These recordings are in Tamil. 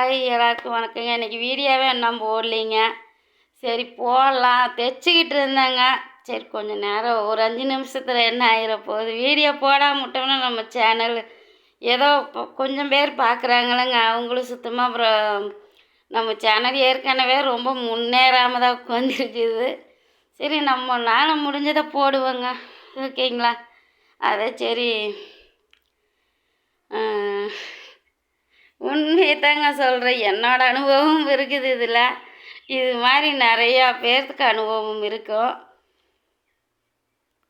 ஹாய் எல்லாருக்கும் வணக்கங்க. இன்றைக்கி வீடியோவே இன்னும் போடலைங்க. சரி போடலாம். தைச்சிக்கிட்டு இருந்தேங்க. சரி கொஞ்சம் நேரம் ஒரு அஞ்சு நிமிஷத்தில் என்ன ஆகிட போகுது? வீடியோ போடாமல் விட்டோம்னா நம்ம சேனல் ஏதோ கொஞ்சம் பேர் பார்க்குறாங்களேங்க அவங்களும் சுத்தமாக அப்புறம் நம்ம சேனல் ஏற்கனவே ரொம்ப முன்னேறாமல் தான் உட்காந்துருக்குது சரி நம்ம நாள் முடிஞ்சதை போடுவோங்க. ஓகேங்களா? அதை சரி. உண்மையை தாங்க சொல்கிறேன் என்னோட அனுபவம் இருக்குது இதில். இது மாதிரி நிறையா பேர்த்துக்கு அனுபவம் இருக்கும்.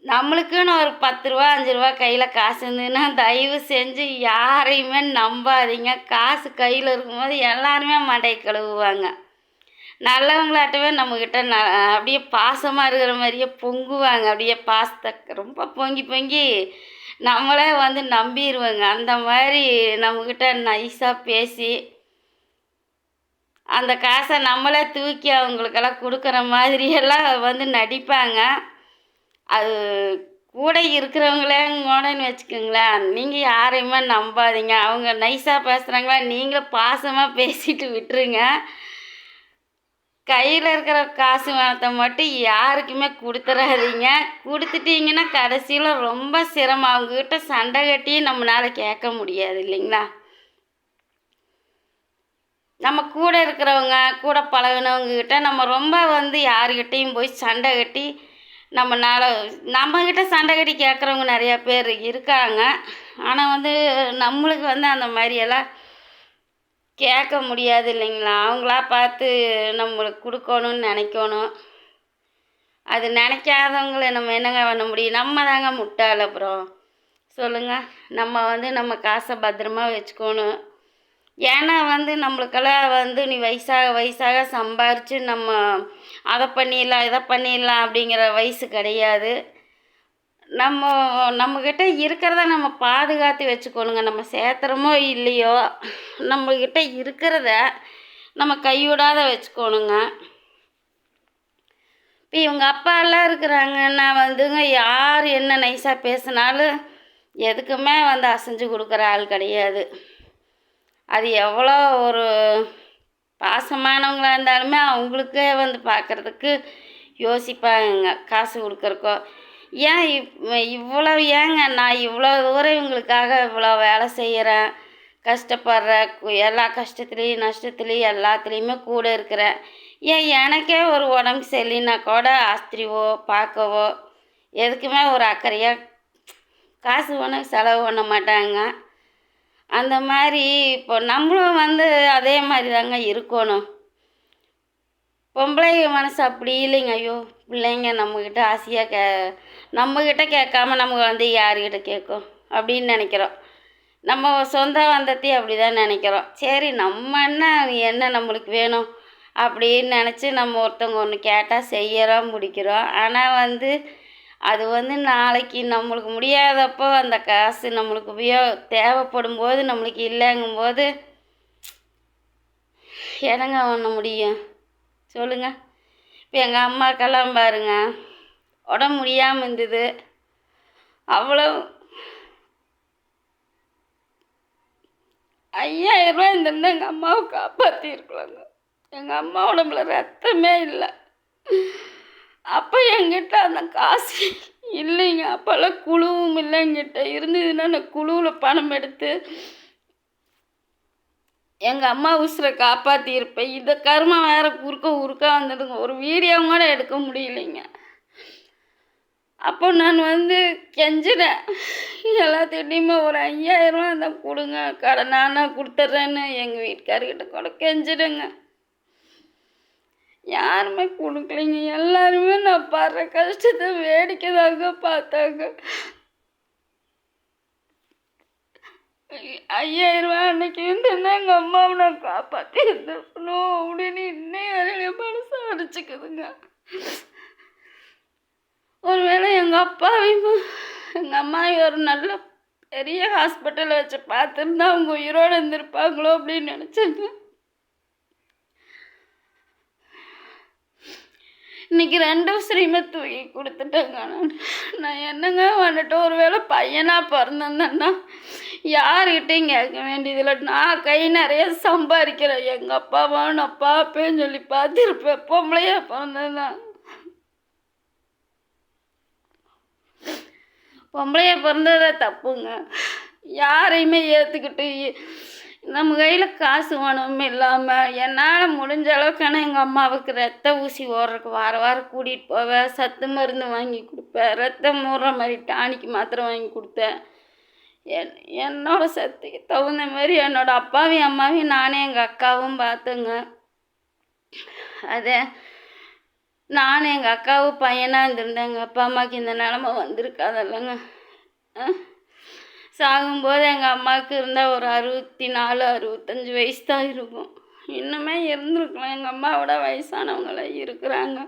நம்மளுக்குன்னு ஒரு பத்து ரூபா அஞ்சு ரூபா கையில் காசு இருந்ததுன்னா தயவு செஞ்சு யாரையுமே நம்பாதீங்க. காசு கையில் இருக்கும்போது எல்லாருமே மண்டை கழுவுவாங்க. நல்லவங்களாட்டவே நம்மக்கிட்ட ந அப்படியே பாசமாக இருக்கிற மாதிரியே பொங்குவாங்க. அப்படியே பாசத்தை ரொம்ப பொங்கி பொங்கி நம்மளே வந்து நம்பிடுவாங்க அந்த மாதிரி நம்மக்கிட்ட நைஸாக பேசி அந்த காசை நம்மளே தூக்கி அவங்களுக்கெல்லாம் கொடுக்குற மாதிரியெல்லாம் வந்து நடிப்பாங்க. அது கூட இருக்கிறவங்களே கூடன்னு வச்சுக்கோங்களேன். நீங்கள் யாரையுமே நம்பாதீங்க. அவங்க நைஸாக பேசுகிறாங்களா நீங்களும் பாசமாக பேசிட்டு விட்டுருங்க. கையில் இருக்கிற காசு பணத்தை மட்டும் யாருக்குமே கொடுத்துறாதீங்க. கொடுத்துட்டீங்கன்னா கடைசியில் ரொம்ப சிரமம். அவங்கக்கிட்ட சண்டை கட்டி நம்மளால் கேட்க முடியாது இல்லைங்களா? நம்ம கூட இருக்கிறவங்க கூட பழகினவங்கக்கிட்ட நம்ம ரொம்ப வந்து யாருக்கிட்டேயும் போய் சண்டை கட்டி நம்மனால நம்மக்கிட்ட சண்டை கட்டி கேட்குறவங்க நிறையா பேர் இருக்காங்க. ஆனால் வந்து நம்மளுக்கு வந்து அந்த மாதிரியெல்லாம் கேட்க முடியாது இல்லைங்களா? அவங்களா பார்த்து நம்மளுக்கு கொடுக்கணும்னு நினைக்கணும். அது நினைக்காதவங்கள நம்ம என்னங்க பண்ண முடியும்? நம்ம தாங்க முட்டாள் அப்புறம் சொல்லுங்கள் நம்ம வந்து நம்ம காசை பத்திரமா வச்சுக்கணும். ஏன்னா வந்து நம்மளுக்கெல்லாம் வந்து நீ வயசாக வயசாக சம்பாரித்து நம்ம அதை பண்ணிடலாம் இதை பண்ணிடலாம் அப்படிங்கிற வயசு கிடையாது. நம்ம நம்மக்கிட்ட இருக்கிறத நம்ம பாதுகாத்து வச்சுக்கணுங்க. நம்ம சேத்திரமோ இல்லையோ நம்மக்கிட்ட இருக்கிறத நம்ம கைவிடாத வச்சுக்கணுங்க. இப்போ இவங்க அப்பாலாம் இருக்கிறாங்கன்னா வந்துங்க யார் என்ன நைஸாக பேசினாலும் எதுக்குமே வந்து அசைஞ்சு கொடுக்குற ஆள் கிடையாது. அது எவ்வளோ ஒரு பாசமானவங்களாக இருந்தாலுமே அவங்களுக்கே வந்து பார்க்குறதுக்கு யோசிப்பாங்க காசு கொடுக்குறக்கோ ஏன் இவ் இவ்வளோ ஏங்க நான் இவ்வளோ தூரம் இவங்களுக்காக இவ்வளோ வேலை செய்கிறேன் கஷ்டப்படுற எல்லா கஷ்டத்துலேயும் நஷ்டத்துலேயும் எல்லாத்துலேயுமே கூட இருக்கிறேன். ஏன் எனக்கே ஒரு உடம்பு சரியில்லைன்னா கூட ஆஸ்திரிவோ பார்க்கவோ எதுக்குமே ஒரு அக்கறையாக காசு ஒன்றும் செலவு பண்ண மாட்டாங்க. அந்த மாதிரி இப்போ நம்மளும் வந்து அதே மாதிரி தாங்க இருக்கணும். பொம்பளை மனசு அப்படி இல்லைங்க ஐயோ பிள்ளைங்க நம்மக்கிட்ட ஆசையாக கே நம்மக்கிட்ட கேட்காம நம்ம வந்து யாருக்கிட்ட கேட்கும்? அப்படின்னு நினைக்கிறோம். நம்ம சொந்த வந்தத்தையும் அப்படி தான் நினைக்கிறோம். சரி நம்ம என்ன என்ன நம்மளுக்கு வேணும்? அப்படின்னு நினச்சி நம்ம ஒருத்தவங்க ஒன்று கேட்டால் செய்கிறோம் முடிக்கிறோம். ஆனால் வந்து அது வந்து நாளைக்கு நம்மளுக்கு முடியாதப்போ அந்த காசு நம்மளுக்கு உபயோ தேவைப்படும் போது நம்மளுக்கு இல்லைங்கும்போது என்னங்க பண்ண முடியும்? சொல்லுங்கள் இப்போ எங்கள் அம்மாக்கெல்லாம் பாருங்க. உடம்பு முடியாமல் இருந்தது. அவ்வளோ ஐயாயிரம் ரூபாய் இருந்திருந்தா எங்கள் அம்மாவை காப்பாற்றிருக்கலாங்க எங்கள் அம்மா உடம்புல ரத்தமே இல்லை. அப்போ என்கிட்ட அந்த காசு இல்லைங்க. அப்போல்லாம் குழுவும் இல்லை என்கிட்ட. இருந்ததுன்னா நான் குழுவில் பணம் எடுத்து எங்கள் அம்மா உசுரை காப்பாற்றியிருப்பேன் இந்த கருமம் வேறு குறுக்க உருக்க வந்ததுங்க. ஒரு வீடியோ கூட எடுக்க முடியலைங்க. அப்போ நான் வந்து கெஞ்சினேன். எல்லாத்திட்டையுமே ஒரு ஐயாயிரம் ரூபா தான் கொடுங்க கடனாக நான் கொடுத்துட்றேன்னு எங்கள் வீட்டுக்காரர்கிட்ட கூட கெஞ்சிடுங்க யாருமே கொடுக்கலைங்க எல்லாருமே நான் படுற கஷ்டத்தை வேடிக்கை தாங்க பார்த்தாங்க. ஐயாயிரம் ரூபாய் அன்னைக்கு இருந்திருந்தா எங்கள் அம்மாவை நான் காப்பாற்றி இருந்திருக்கணும் அப்படின்னு இன்னும் வரையிலும் மனசு அடிச்சுக்குதுங்க. ஒருவேளை எங்கள் அப்பாவையும் எங்கள் அம்மாவையும் ஒரு நல்ல பெரிய ஹாஸ்பிட்டலில் வச்சு பார்த்துருந்தா அவங்க உயிரோடு இருந்திருப்பாங்களோ அப்படின்னு நினச்சேங்க இன்னைக்கு ரெண்டு ஸ்ரீமத் தூக்கி கொடுத்துட்டேங்க நான். நான் என்னங்க வந்துட்டு ஒருவேளை பையனாக பிறந்திருந்தேன்னா யாருக்கிட்டையும் கேட்க வேண்டியதில்லை. நான் கை நிறைய சம்பாதிக்கிறேன். எங்கள் அப்பாவா அப்பா அப்பேன்னு சொல்லி பார்த்துருப்பேன். பொம்பளையாக பிறந்ததுதான் பொம்பளைய பிறந்ததே தப்புங்க. யாரையுமே ஏற்றுக்கிட்டு நம்ம கையில் காசு வேணும் இல்லாமல் என்னால் முடிஞ்ச அளவுக்கான எங்கள் அம்மாவுக்கு ரத்த ஊசி ஓடுறதுக்கு வார வாரம் கூட்டிகிட்டு போவேன் சத்து மருந்து வாங்கி கொடுப்பேன் ரத்தம் ஊறுற மாதிரி டானிக்கு மாத்திரை வாங்கி கொடுத்தேன் என் என்னோட சத்துக்கு தகுந்த மாதிரி என்னோடய அப்பாவையும் அம்மாவையும் நானே எங்கள் அக்காவும் பார்த்தேங்க. அதே நான் எங்கள் அக்காவும் பையனாக இருந்திருந்தேன். எங்கள் அப்பா அம்மாவுக்கு இந்த நிலமை வந்திருக்காதல்லங்க. சாகும்போது எங்கள் அம்மாவுக்கு இருந்தால் ஒரு அறுபத்தி நாலு அறுபத்தஞ்சி வயசு தான் இருக்கும். இன்னுமே இருந்திருக்கலாம். எங்கள் அம்மாவோட வயசானவங்களாம் இருக்கிறாங்க.